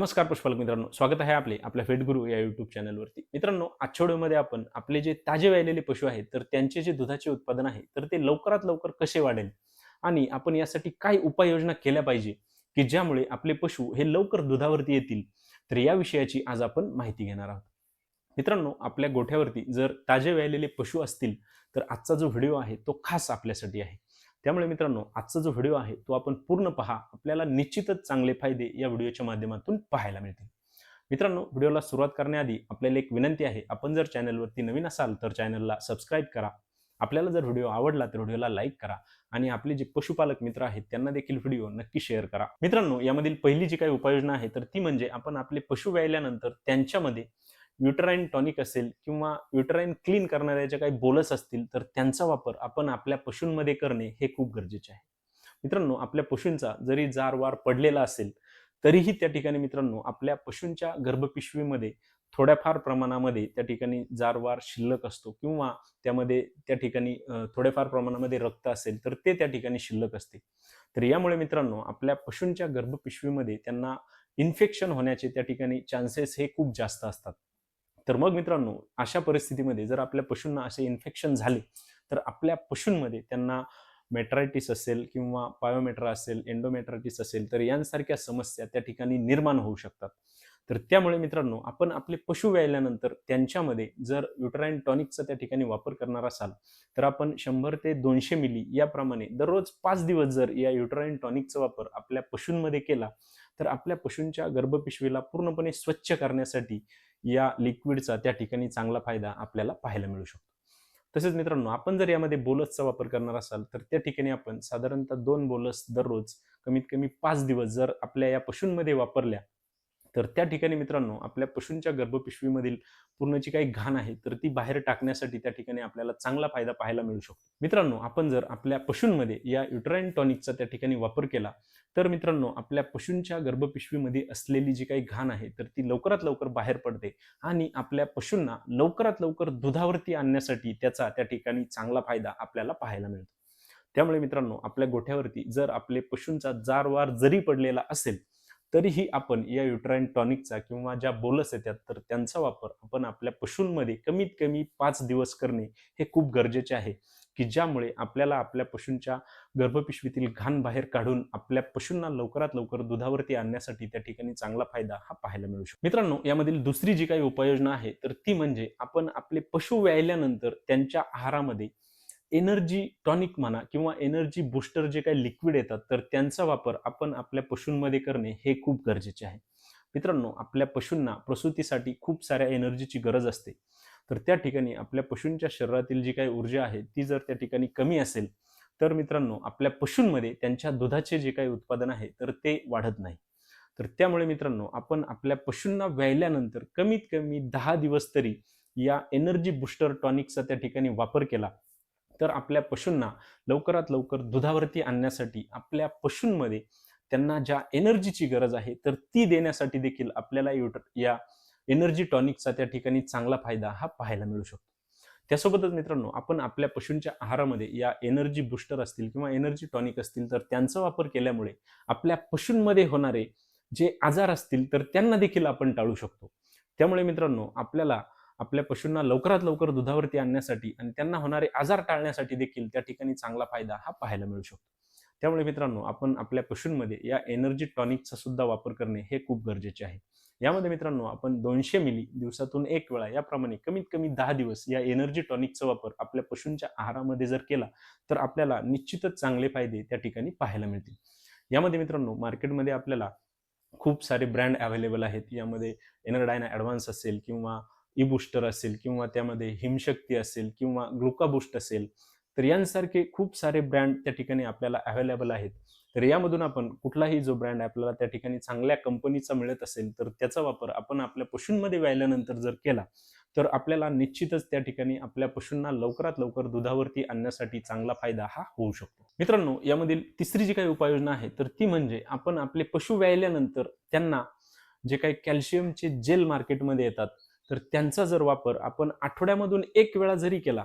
नमस्कार पुष्पालक मित्रांनो. स्वागत आहे आपले आपल्या फेटगुरू या युट्यूब चॅनलवरती मित्रांनो आजच्या व्हिडिओमध्ये आपण आपले जे ताजे वाहिलेले पशु आहेत तर त्यांचे जे दुधाचे उत्पादन आहे तर ते लवकरात लवकर कसे वाढेल? आणि आपण यासाठी काय उपाययोजना केल्या पाहिजे की ज्यामुळे आपले पशु हे लवकर दुधावरती येतील? तर या विषयाची आज आपण माहिती घेणार आहोत. मित्रांनो आपल्या गोठ्यावरती जर ताजे व्यायलेले पशु असतील तर आजचा जो व्हिडिओ आहे तो खास आपल्यासाठी आहे. त्यामुळे मित्रांनो आजचा जो व्हिडिओ आहे तो आपण पूर्ण पहा. आपल्याला निश्चितच चांगले फायदे या व्हिडिओच्या माध्यमातून पाहायला मिळतील. मित्रांनो व्हिडिओला सुरुवात करण्याआधी आपल्याला एक विनंती आहे आपण जर चॅनलवरती नवीन असाल तर चॅनलला सबस्क्राईब करा. आपल्याला जर व्हिडिओ आवडला तर व्हिडिओला लाईक करा आणि आपले जे पशुपालक मित्र आहेत त्यांना देखील व्हिडिओ नक्की शेअर करा. मित्रांनो यामधील पहिली जी काही उपाययोजना आहे तर ती म्हणजे आपण आपले पशु व्यायल्यानंतर त्यांच्यामध्ये युटराईन टॉनिक असेल किंवा युटराईन क्लीन करणाऱ्या ज्या काही बोलस असतील तर त्यांचा वापर आपण आपल्या पशूंमध्ये करणे हे खूप गरजेचे आहे. मित्रांनो आपल्या पशूंचा जरी जार वार पडलेला असेल तरीही त्या ठिकाणी मित्रांनो आपल्या पशूंच्या गर्भपिशवीमध्ये थोड्याफार प्रमाणामध्ये त्या ठिकाणी जारवार शिल्लक असतो किंवा त्यामध्ये त्या ठिकाणी थोड्याफार प्रमाणामध्ये रक्त असेल तर ते त्या ठिकाणी शिल्लक असते. तर यामुळे मित्रांनो आपल्या पशूंच्या गर्भपिशवीमध्ये त्यांना इन्फेक्शन होण्याचे त्या ठिकाणी चान्सेस हे खूप जास्त असतात. तर मग मित्रांनो अशा परिस्थितीमध्ये जर आपल्या पशूंना असे इन्फेक्शन झाले तर आपल्या पशूंमध्ये त्यांना मेट्रायटिस असेल किंवा पायोमेट्रा असेल एंडोमेट्रायटिस असेल तर यांसारख्या समस्या त्या ठिकाणी निर्माण होऊ शकतात. तर त्यामुळे मित्रांनो आपण आपले पशु व्यायल्यानंतर त्यांच्यामध्ये जर युटराईन टॉनिकचा त्या ठिकाणी वापर करणार असाल तर आपण शंभर ते दोनशे मिली याप्रमाणे दररोज पाच दिवस जर या युटराईन टॉनिकचा वापर आपल्या पशूंमध्ये केला तर आपल्या पशूंच्या गर्भपिशवीला पूर्णपणे स्वच्छ करण्यासाठी या लिक्विडचा त्या ठिकाणी चांगला फायदा आपल्याला पाहायला मिळू शकतो. तसेच मित्रांनो आपण जर यामध्ये बोलसचा वापर करणार असाल तर त्या ठिकाणी आपण साधारणतः दोन बोलस दररोज कमीत कमी पाच दिवस जर आपल्या या पशूंमध्ये वापरल्या तर त्या ठिकाणी मित्रांनो आपल्या पशूंच्या गर्भपिशवीमधील पूर्ण जी काही घाण आहे तर ती बाहेर टाकण्यासाठी त्या ठिकाणी आपल्याला चांगला फायदा पाहायला मिळू शकतो. मित्रांनो आपण जर आपल्या पशूंमध्ये या युट्राईन टॉनिकचा त्या ठिकाणी वापर केला तर मित्रांनो आपल्या पशूंच्या गर्भपिशवीमध्ये असलेली जी काही घाण आहे तर ती लवकरात लवकर बाहेर पडते आणि आपल्या पशूंना लवकरात लवकर दुधावरती आणण्यासाठी त्याचा त्या ठिकाणी चांगला फायदा आपल्याला पाहायला मिळतो. त्यामुळे मित्रांनो आपल्या गोठ्यावरती जर आपले पशूंचा जारवार जरी पडलेला असेल तरीही आपण या युट्राईन टॉनिकचा किंवा ज्या बोलस येतात तर त्यांचा वापर आपण आपल्या पशूंमध्ये कमीत कमी पाच दिवस करणे हे खूप गरजेचे आहे की ज्यामुळे आपल्याला आपल्या पशूंच्या गर्भपिशवीतील घाण बाहेर काढून आपल्या पशूंना लवकरात लवकर दुधावरती आणण्यासाठी त्या ठिकाणी चांगला फायदा हा पाहायला मिळू शकतो. मित्रांनो यामधील दुसरी जी काही उपाययोजना आहे तर ती म्हणजे आपण आपले पशु व्यायल्यानंतर त्यांच्या आहारामध्ये एनर्जी टॉनिक म्हणा किंवा एनर्जी बूस्टर जे काही लिक्विड येतात तर त्यांचा वापर आपण आपल्या पशूंमध्ये करणे हे खूप गरजेचे आहे. मित्रांनो आपल्या पशूंना प्रसूतीसाठी खूप साऱ्या एनर्जीची गरज असते. तर त्या ठिकाणी आपल्या पशूंच्या शरीरातील जी काही ऊर्जा आहे ती जर त्या ठिकाणी कमी असेल तर मित्रांनो आपल्या पशूंमध्ये त्यांच्या दुधाचे जे काही उत्पादन आहे तर ते वाढत नाही. तर त्यामुळे मित्रांनो आपण आपल्या पशूंना व्यायल्यानंतर कमीत कमी दहा दिवस तरी या एनर्जी बूस्टर टॉनिकचा त्या ठिकाणी वापर केला तर आपल्या पशूंना लवकरात लवकर दुधावरती आणण्यासाठी आपल्या पशूंमध्ये त्यांना ज्या एनर्जीची गरज आहे तर ती देण्यासाठी देखील आपल्याला या एनर्जी टॉनिकचा त्या ठिकाणी चांगला फायदा हा पाहायला मिळू शकतो. त्यासोबतच मित्रांनो आपण आपल्या पशूंच्या आहारामध्ये या एनर्जी बुस्टर असतील किंवा एनर्जी टॉनिक असतील तर त्यांचा वापर केल्यामुळे आपल्या पशूंमध्ये होणारे जे आजार असतील तर त्यांना देखील आपण टाळू शकतो. त्यामुळे मित्रांनो आपल्याला आपल्या पशूंना लवकरात लवकर दुधावरती आणण्यासाठी आणि त्यांना होणारे आजार टाळण्यासाठी देखील त्या ठिकाणी चांगला फायदा हा पाहायला मिळू शकतो. त्यामुळे मित्रांनो आपण आपल्या पशूंमध्ये या एनर्जी टॉनिकचा सुद्धा वापर करणे हे खूप गरजेचे आहे. यामध्ये मित्रांनो आपण दोनशे मिली दिवसातून एक वेळा याप्रमाणे कमीत कमी दहा दिवस या एनर्जी टॉनिकचा वापर आपल्या पशूंच्या आहारामध्ये जर केला तर आपल्याला निश्चितच चांगले फायदे त्या ठिकाणी पाहायला मिळतील. यामध्ये मित्रांनो मार्केटमध्ये आपल्याला खूप सारे ब्रँड अवेलेबल आहेत. यामध्ये एनरडायना ॲडव्हान्स असेल किंवा ई बुस्टर असेल किंवा त्यामध्ये हिमशक्ती असेल किंवा ग्लुकाबुस्ट असेल तर यांसारखे खूप सारे ब्रँड त्या ठिकाणी आपल्याला अवेलेबल आहेत. तर यामधून आपण कुठलाही जो ब्रँड आपल्याला त्या ठिकाणी चांगल्या कंपनीचा मिळत असेल तर त्याचा वापर आपण आपल्या पशूंमध्ये व्हायल्यानंतर जर केला तर आपल्याला निश्चितच त्या ठिकाणी आपल्या पशूंना लवकरात लवकर दुधावरती आणण्यासाठी चांगला फायदा हा होऊ शकतो. मित्रांनो यामधील तिसरी जी काही उपाययोजना आहे तर ती म्हणजे आपण आपले पशु व्यायल्यानंतर त्यांना जे काही कॅल्शियमचे जेल मार्केटमध्ये येतात तर त्यांचा जर वापर आपण आठवड्यामधून एक वेळा जरी केला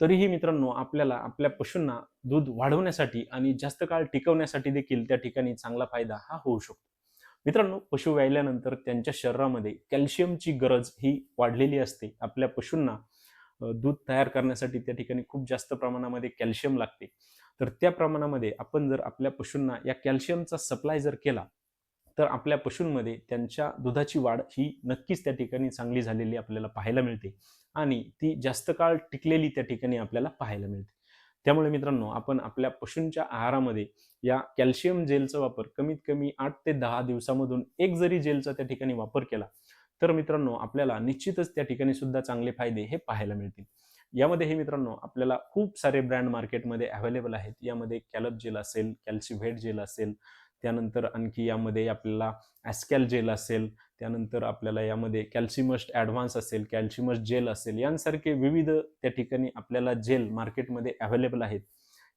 तरीही मित्रांनो आपल्याला आपल्या पशूंना दूध वाढवण्यासाठी आणि जास्त काळ टिकवण्यासाठी देखील त्या ठिकाणी चांगला फायदा हा होऊ शकतो. मित्रांनो पशु व्यायल्यानंतर त्यांच्या शरीरामध्ये कॅल्शियमची गरज ही वाढलेली असते. आपल्या पशूंना दूध तयार करण्यासाठी त्या ठिकाणी खूप जास्त प्रमाणामध्ये कॅल्शियम लागते. तर त्या प्रमाणामध्ये आपण जर आपल्या पशूंना या कॅल्शियमचा सप्लाय जर केला तर आपल्या पशूंमध्ये त्यांच्या दुधाची वाढ ही नक्कीच त्या ठिकाणी चांगली झालेली आपल्याला पाहायला मिळते आणि ती जास्त काळ टिकलेली त्या ठिकाणी आपल्याला पाहायला मिळते. त्यामुळे मित्रांनो आपण आपल्या पशूंच्या आहारामध्ये या कॅल्शियम जेलचा वापर कमीत कमी आठ ते दहा दिवसामधून एक जरी जेलचा त्या ठिकाणी वापर केला तर मित्रांनो आपल्याला निश्चितच त्या ठिकाणी सुद्धा चांगले फायदे हे पाहायला मिळतील. यामध्ये हे मित्रांनो आपल्याला खूप सारे ब्रँड मार्केटमध्ये अवेलेबल आहेत. यामध्ये कॅलप जेल असेल कॅल्सिव्हेट जेल असेल त्यानंतर आणखी यामध्ये आपल्याला ॲस्कॅल जेल असेल त्यानंतर आपल्याला यामध्ये कॅल्शिमस्ट ॲडव्हान्स असेल कॅल्शिमस्ट जेल असेल यांसारखे विविध त्या ठिकाणी आपल्याला जेल मार्केटमध्ये अवेलेबल आहेत.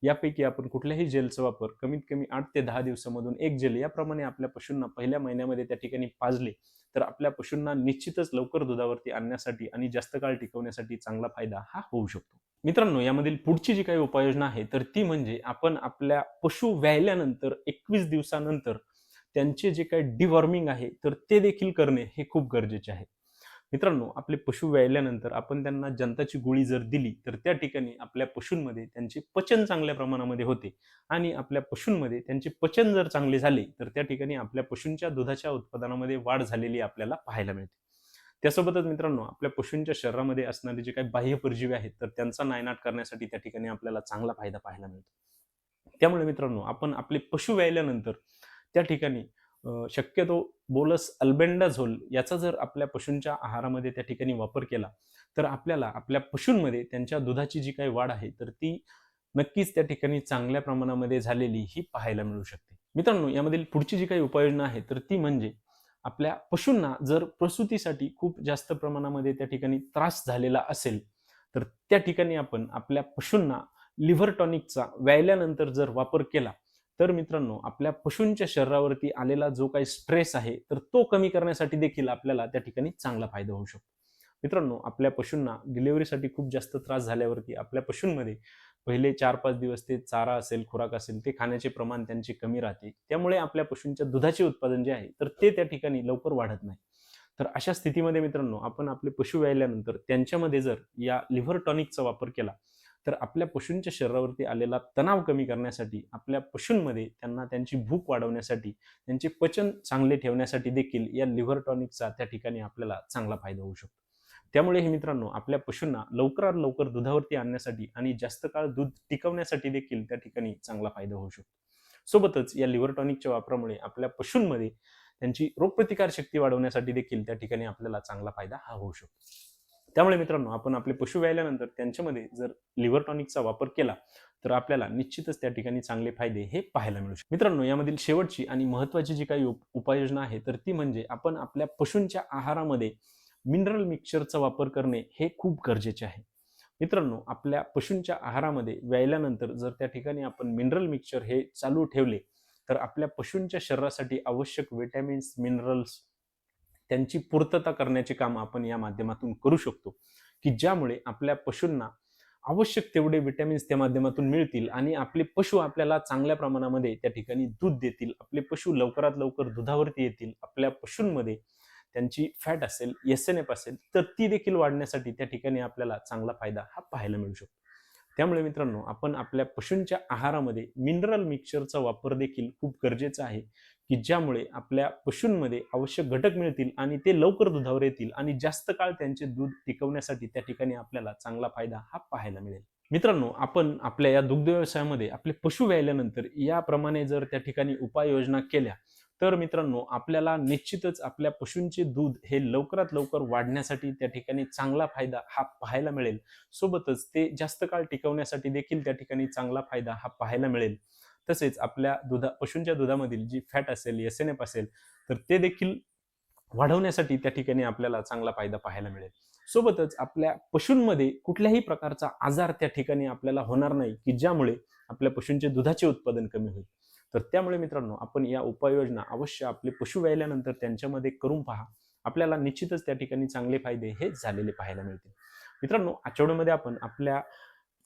यापैकी आपण कुठल्याही जेलचा वापर कमीत कमी आठ ते दहा दिवसामधून एक जेल याप्रमाणे आपल्या पशूंना पहिल्या महिन्यामध्ये त्या ठिकाणी पाजले तर आपल्या पशूंना निश्चितच लवकर दुधावरती आणण्यासाठी आणि जास्त काळ टिकवण्यासाठी चांगला फायदा हा होऊ शकतो. मित्रांनो यामधील पुढची जी काही उपाययोजना आहे तर ती म्हणजे आपण आपल्या पशु व्यायल्यानंतर एकवीस दिवसानंतर त्यांचे जे काही डिवॉर्मिंग आहे तर ते देखील करणे हे खूप गरजेचे आहे. मित्रांनो आपले पशु व्यायल्यानंतर आपण त्यांना जंताची गोळी जर दिली तर त्या ठिकाणी आपल्या पशूंमध्ये त्यांचे पचन चांगल्या प्रमाणामध्ये होते. आणि आपल्या पशूंमध्ये त्यांचे पचन जर चांगले झाले तर त्या ठिकाणी आपल्या पशूंच्या दुधाच्या उत्पादनामध्ये वाढ झालेली आपल्याला पाहायला मिळते. त्यासोबतच मित्रांनो आपल्या पशूंच्या शरीरामध्ये असणारे जे काही बाह्य परजीवी आहेत तर त्यांचा नायनाट करण्यासाठी त्या ठिकाणी आपल्याला चांगला फायदा पाहायला मिळतो. त्यामुळे मित्रांनो आपण आपले पशु व्यायल्यानंतर त्या ठिकाणी शक्यतो बोलस अल्बेंडाझोल याचा जर आपल्या पशूंच्या आहारामध्ये त्या ठिकाणी वापर केला तर आपल्याला आपल्या पशूंमध्ये त्यांच्या दुधाची जी काही वाढ आहे तर ती नक्कीच त्या ठिकाणी चांगल्या प्रमाणामध्ये झालेली ही पाहायला मिळू शकते. मित्रांनो यामधील पुढची जी काही उपाययोजना आहे तर ती म्हणजे आपल्या पशूंना जर प्रसूतीसाठी खूप जास्त प्रमाणामध्ये त्या ठिकाणी त्रास झालेला असेल तर त्या ठिकाणी आपण आपल्या पशूंना लिव्हर टॉनिकचा व्यायल्यानंतर जर वापर केला तर मित्रांनो आपल्या पशूंच्या शरीरावरती आलेला जो काही स्ट्रेस आहे तर तो कमी करण्यासाठी देखील आपल्याला त्या ठिकाणी चांगला फायदा होऊ शकतो. मित्रांनो आपल्या पशूंना डिलिव्हरीसाठी खूप जास्त त्रास झाल्यावरती आपल्या पशूंमध्ये पहिले चार पाच दिवस ते चारा असेल खुराक असेल ते खाण्याचे प्रमाण त्यांचे कमी राहते. त्यामुळे आपल्या पशूंच्या दुधाचे उत्पादन जे आहे तर ते त्या ठिकाणी लवकर वाढत नाही. तर अशा स्थितीमध्ये मित्रांनो आपण आपले पशु व्यायल्यानंतर त्यांच्यामध्ये जर या लिव्हर टॉनिकचा वापर केला तर आपल्या पशूंच्या शरीरावरती आलेला तणाव कमी करण्यासाठी आपल्या पशूंमध्ये त्यांना त्यांची भूक वाढवण्यासाठी त्यांचे पचन चांगले ठेवण्यासाठी देखील या लिव्हर टॉनिकचा त्या ठिकाणी आपल्याला चांगला फायदा होऊ शकतो. त्यामुळे हे मित्रांनो आपल्या पशूंना लवकरात लवकर दुधावरती आणण्यासाठी आणि जास्त काळ दूध टिकवण्यासाठी देखील त्या ठिकाणी चांगला फायदा होऊ शकतो. सोबतच या लिव्हर टॉनिकच्या वापरामुळे आपल्या पशूंमध्ये त्यांची रोगप्रतिकार शक्ती वाढवण्यासाठी देखील त्या ठिकाणी आपल्याला चांगला फायदा हा होऊ शकतो. त्यामुळे मित्रांनो आपण आपले पशु व्यायल्यानंतर त्यांच्यामध्ये जर लिव्हर टॉनिकचा वापर केला तर आपल्याला निश्चितच त्या ठिकाणी चांगले फायदे हे पाहायला मिळू शकतात. मित्रांनो यामधील शेवटची आणि महत्वाची जी काही उपाययोजना आहे तर ती म्हणजे आपण आपल्या पशूंच्या आहारामध्ये मिनरल मिक्सचरचा वापर करणे हे खूप गरजेचे आहे. मित्रांनो आपल्या पशूंच्या आहारामध्ये व्यायल्यानंतर जर त्या ठिकाणी आपण मिनरल मिक्सचर हे चालू ठेवले तर आपल्या पशूंच्या शरीरासाठी आवश्यक विटॅमिन्स मिनरल्स त्यांची पूर्तता करण्याचे काम आपण या माध्यमातून करू शकतो. की ज्यामुळे आपल्या पशूंना आवश्यक तेवढे विटॅमिन्स त्या माध्यमातून मिळतील आणि आपले पशु आपल्याला चांगल्या प्रमाणामध्ये त्या ठिकाणी दूध देतील आपले पशु लवकरात लवकर दुधावरती येतील आपल्या पशूंमध्ये त्यांची फॅट असेल एस एन एफ असेल तर ती देखील वाढण्यासाठी त्या ठिकाणी आपल्याला चांगला फायदा हा पाहायला मिळू शकतो. त्यामुळे मित्रांनो आपण आपल्या पशूंच्या आहारामध्ये मिनरल मिक्सचरचा वापर देखील खूप गरजेचा आहे की ज्यामुळे आपल्या पशूंमध्ये आवश्यक घटक मिळतील आणि ते लवकर दुधावर येतील आणि जास्त काळ त्यांचे दूध टिकवण्यासाठी त्या ठिकाणी आपल्याला चांगला फायदा हा पाहायला मिळेल. मित्रांनो आपण आपल्या या दुग्ध व्यवसायामध्ये आपले पशु व्यायल्यानंतर याप्रमाणे जर त्या ठिकाणी उपाययोजना केल्या तर मित्रांनो आपल्याला निश्चितच आपल्या पशूंचे दूध हे लवकरात लवकर वाढण्यासाठी त्या ठिकाणी चांगला फायदा हा पाहायला मिळेल. सोबतच ते जास्त काळ टिकवण्यासाठी देखील त्या ठिकाणी चांगला फायदा हा पाहायला मिळेल. तसेच आपल्या दुधा पशूंच्या दुधामधील जी फॅट असेल एस एन एफ असेल तर ते देखील वाढवण्यासाठी त्या ठिकाणी आपल्याला चांगला फायदा पाहायला मिळेल. सोबतच आपल्या पशूंमध्ये कुठल्याही प्रकारचा आजार त्या ठिकाणी आपल्याला होणार नाही की ज्यामुळे आपल्या पशूंचे दुधाचे उत्पादन कमी होईल. तर त्यामुळे मित्रांनो आपण या उपाययोजना अवश्य आपले पशु व्यायल्यानंतर त्यांच्यामध्ये करून पहा. आपल्याला निश्चितच त्या ठिकाणी चांगले फायदे हे झालेले पाहायला मिळतील. मित्रांनो आठवड्यामध्ये आपण आपल्या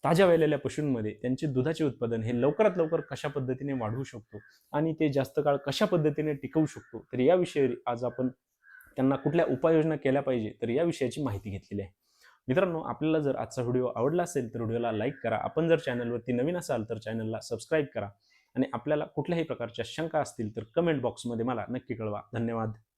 ताज्या वेलेल्या पशूंमध्ये त्यांचे दुधाचे उत्पादन हे लवकरात लवकर कशा पद्धतीने वाढवू शकतो आणि ते जास्त काळ कशा पद्धतीने टिकवू शकतो तर याविषयी आज आपण त्यांना कुठल्या उपाययोजना केल्या पाहिजे तर या विषयाची माहिती घेतलेली आहे. मित्रांनो आपल्याला जर आजचा व्हिडिओ आवडला असेल तर व्हिडिओला लाईक करा. आपण जर चॅनलवरती नवीन असाल तर चॅनलला सबस्क्राईब करा. आणि आपल्याला कुठल्याही प्रकारच्या शंका असतील तर कमेंट बॉक्समध्ये मला नक्की कळवा. धन्यवाद.